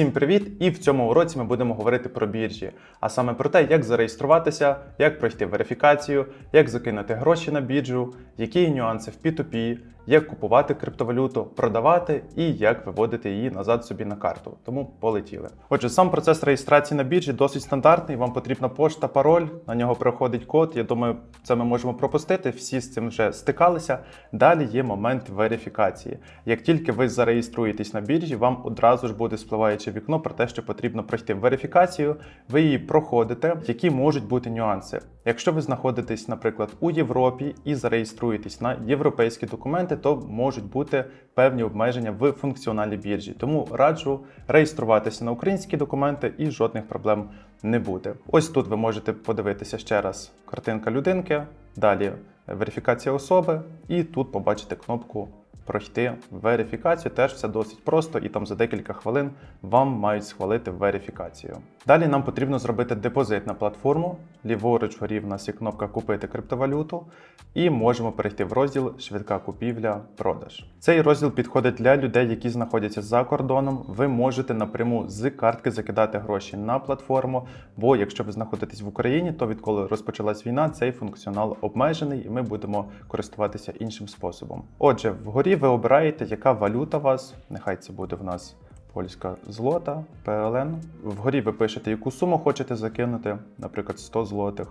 Всім привіт! І в цьому уроці ми будемо говорити про біржі, а саме про те, як зареєструватися, як пройти верифікацію, як закинути гроші на біржу, які нюанси в P2P, як купувати криптовалюту, продавати і як виводити її назад собі на карту. Тому полетіли. Отже, сам процес реєстрації на біржі досить стандартний. Вам потрібна пошта, пароль, на нього приходить код. Я думаю, це ми можемо пропустити. Всі з цим вже стикалися. Далі є момент верифікації. Як тільки ви зареєструєтесь на біржі, вам одразу ж буде спливаюче вікно про те, що потрібно пройти верифікацію. Ви її проходите. Які можуть бути нюанси? Якщо ви знаходитесь, наприклад, у Європі і зареєструєтесь на європейські документи, то можуть бути певні обмеження в функціоналі біржі. Тому раджу реєструватися на українські документи і жодних проблем не буде. Ось тут ви можете подивитися ще раз картинка людинки, далі верифікація особи, і тут побачите кнопку пройти верифікацію. Теж все досить просто, і там за декілька хвилин вам мають схвалити верифікацію. Далі нам потрібно зробити депозит на платформу. Ліворуч вгорі в нас є кнопка Купити криптовалюту, і можемо перейти в розділ Швидка купівля, продаж. Цей розділ підходить для людей, які знаходяться за кордоном. Ви можете напряму з картки закидати гроші на платформу. Бо якщо ви знаходитесь в Україні, то відколи розпочалась війна, цей функціонал обмежений, і ми будемо користуватися іншим способом. Отже, вгорі ви обираєте, яка валюта у вас. Нехай це буде в нас польська злота, ПЛН. Вгорі ви пишете, яку суму хочете закинути, наприклад, 100 злотих.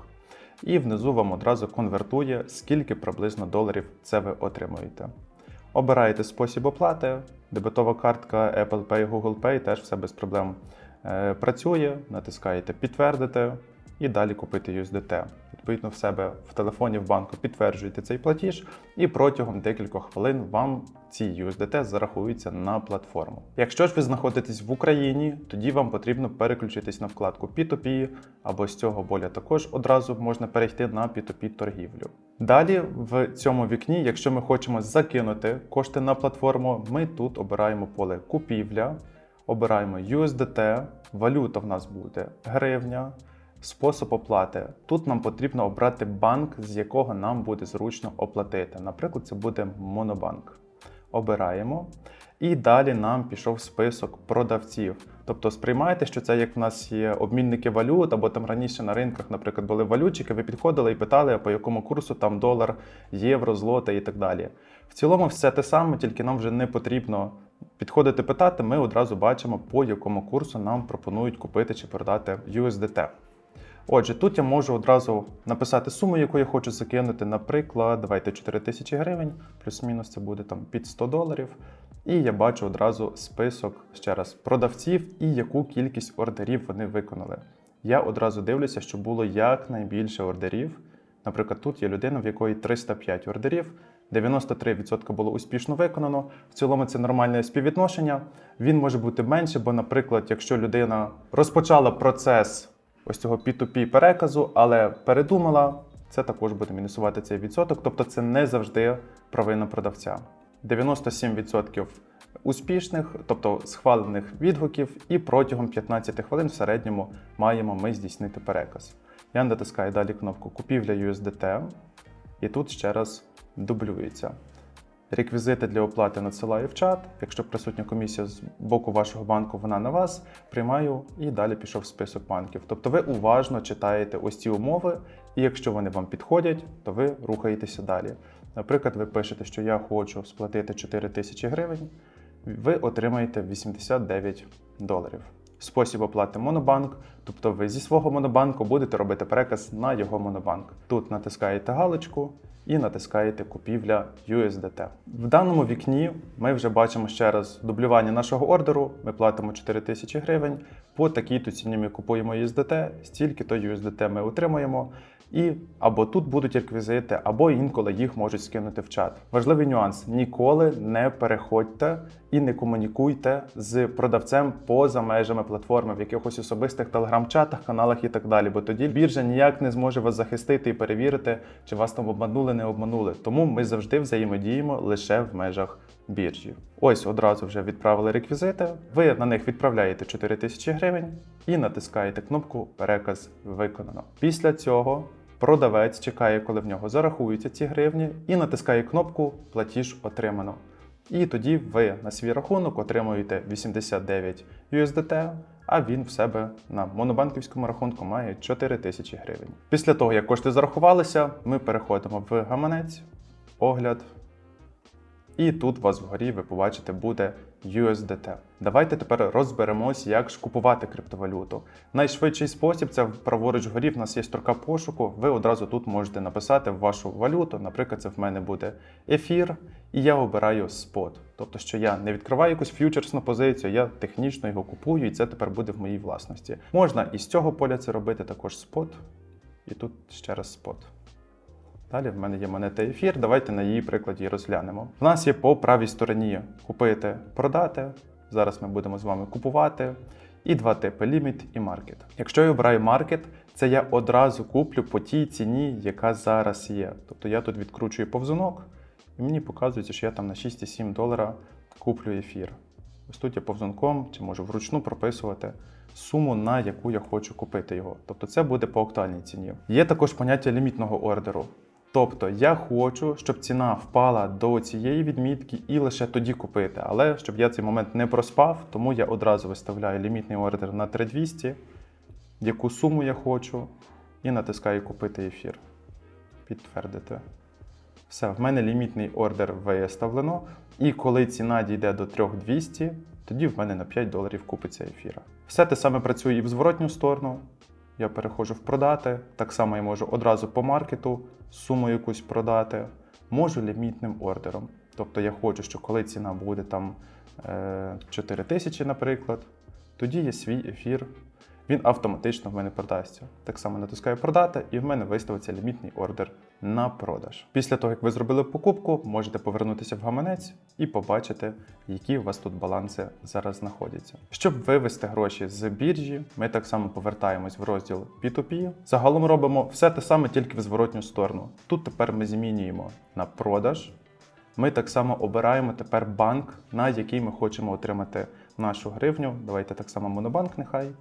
І внизу вам одразу конвертує, скільки приблизно доларів це ви отримуєте. Обираєте спосіб оплати, дебетова картка Apple Pay, Google Pay теж все без проблем е, працює. Натискаєте підтвердити і далі купити USDT. Відповідно, в себе в телефоні в банку підтверджуєте цей платіж, і протягом декількох хвилин вам ці USDT зарахуються на платформу. Якщо ж ви знаходитесь в Україні, тоді вам потрібно переключитись на вкладку P2P, або з цього боля також одразу можна перейти на P2P торгівлю. Далі в цьому вікні, якщо ми хочемо закинути кошти на платформу, ми тут обираємо поле купівля, обираємо USDT, валюта в нас буде гривня. Спосіб оплати. Тут нам потрібно обрати банк, з якого нам буде зручно оплатити. Наприклад, це буде Монобанк. Обираємо. І далі нам пішов список продавців. Тобто сприймайте, що це як в нас є обмінники валют, або там раніше на ринках, наприклад, були валютчики, ви підходили і питали, по якому курсу там долар, євро, злота і так далі. В цілому все те саме, тільки нам вже не потрібно підходити питати, ми одразу бачимо, по якому курсу нам пропонують купити чи продати USDT. Отже, тут я можу одразу написати суму, яку я хочу закинути. Наприклад, давайте 4 тисячі гривень, плюс-мінус це буде там під 100 доларів. І я бачу одразу список ще раз продавців і яку кількість ордерів вони виконали. Я одразу дивлюся, що було якнайбільше ордерів. Наприклад, тут є людина, в якої 305 ордерів. 93% було успішно виконано. В цілому це нормальне співвідношення. Він може бути менше, бо, наприклад, якщо людина розпочала процес ось цього P2P переказу, але передумала, це також буде мінусувати цей відсоток. Тобто це не завжди провина продавця. 97% успішних, тобто схвалених відгуків, і протягом 15 хвилин в середньому маємо ми здійснити переказ. Я натискаю далі кнопку Купівля USDT, і тут ще раз дублюється. Реквізити для оплати надсилаю в чат. Якщо присутня комісія з боку вашого банку, вона на вас, приймаю і далі пішов список банків. Тобто ви уважно читаєте ось ці умови, і якщо вони вам підходять, то ви рухаєтеся далі. Наприклад, ви пишете, що я хочу сплатити 4 тисячі гривень, ви отримаєте 89 доларів. Спосіб оплати Монобанк, тобто ви зі свого монобанку будете робити переказ на його монобанк. Тут натискаєте галочку і натискаєте купівля USDT. В даному вікні ми вже бачимо ще раз дублювання нашого ордеру. Ми платимо 4 тисячі гривень. По такій-то ціні ми купуємо USDT, стільки-то USDT ми отримуємо. І або тут будуть реквізити, або інколи їх можуть скинути в чат. Важливий нюанс: ніколи не переходьте і не комунікуйте з продавцем поза межами платформи в якихось особистих телеграм-чатах, каналах і так далі. Бо тоді біржа ніяк не зможе вас захистити і перевірити, чи вас там обманули, не обманули. Тому ми завжди взаємодіємо лише в межах біржі. Ось одразу вже відправили реквізити. Ви на них відправляєте 4 тисячі гривень і натискаєте кнопку Переказ виконано. Після цього продавець чекає, коли в нього зарахуються ці гривні, і натискає кнопку Платіж отримано. І тоді ви на свій рахунок отримуєте 89 USDT, а він в себе на монобанківському рахунку має 4 тисячі гривень. Після того, як кошти зарахувалися, ми переходимо в гаманець, огляд. І тут у вас вгорі ви побачите буде USDT. Давайте тепер розберемось, як ж купувати криптовалюту. Найшвидший спосіб це праворуч вгорі. В нас є строка пошуку. Ви одразу тут можете написати вашу валюту. Наприклад, це в мене буде ефір, і я обираю спот. Тобто, що я не відкриваю якусь ф'ючерсну позицію, я технічно його купую, і це тепер буде в моїй власності. Можна із цього поля це робити також спот, і тут ще раз спот. Далі в мене є монета ефір. Давайте на її прикладі розглянемо. В нас є по правій стороні купити, продати. Зараз ми будемо з вами купувати. І два типи ліміт і маркет. Якщо я обираю маркет, це я одразу куплю по тій ціні, яка зараз є. Тобто я тут відкручую повзунок, і мені показується, що я там на 6,7 долара куплю ефір. Ось тут я повзунком чи можу вручну прописувати суму, на яку я хочу купити його. Тобто це буде по актуальній ціні. Є також поняття лімітного ордеру. Тобто я хочу, щоб ціна впала до цієї відмітки і лише тоді купити. Але щоб я цей момент не проспав, тому я одразу виставляю лімітний ордер на 3200, яку суму я хочу, і натискаю купити ефір. Підтвердити. Все, в мене лімітний ордер виставлено. І коли ціна дійде до 3200, тоді в мене на 5 доларів купиться ефіра. Все те саме працює і в зворотню сторону. Я переходжу в продати. Так само я можу одразу по маркету суму якусь продати. Можу лімітним ордером. Тобто я хочу, що коли ціна буде там е, 4 тисячі, наприклад, тоді є свій ефір. Він автоматично в мене продасться. Так само натискаю продати, і в мене виставиться лімітний ордер на продаж. Pісля того, як ви зробили покупку, можете повернутися в гаманець і побачити, які у вас тут баланси зараз знаходяться. Щоб вивести гроші з біржі, ми так само повертаємось в розділ P2P. Загалом робимо все те саме, тільки в зворотню сторону. Тут тепер ми змінюємо на продаж. Ми так само обираємо тепер банк, на який ми хочемо отримати нашу гривню. Давайте так само монобанк нехай.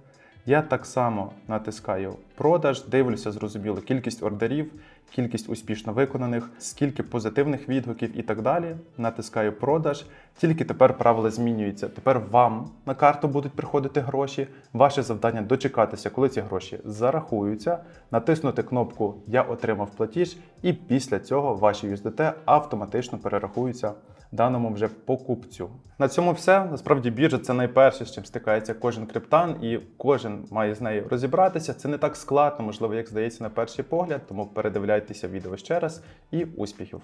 Я так само натискаю продаж, дивлюся, зрозуміло, кількість ордерів, кількість успішно виконаних, скільки позитивних відгуків і так далі. Натискаю продаж. Тільки тепер правила змінюються. Тепер вам на карту будуть приходити гроші. Ваше завдання дочекатися, коли ці гроші зарахуються, натиснути кнопку Я отримав платіж, і після цього ваші USDT автоматично перерахуються даному вже покупцю. На цьому все. Насправді біржа це найперше, з чим стикається кожен криптан, і кожен має з нею розібратися. Це не так складно, можливо, як здається на перший погляд, тому передивляйтеся відео ще раз і успіхів!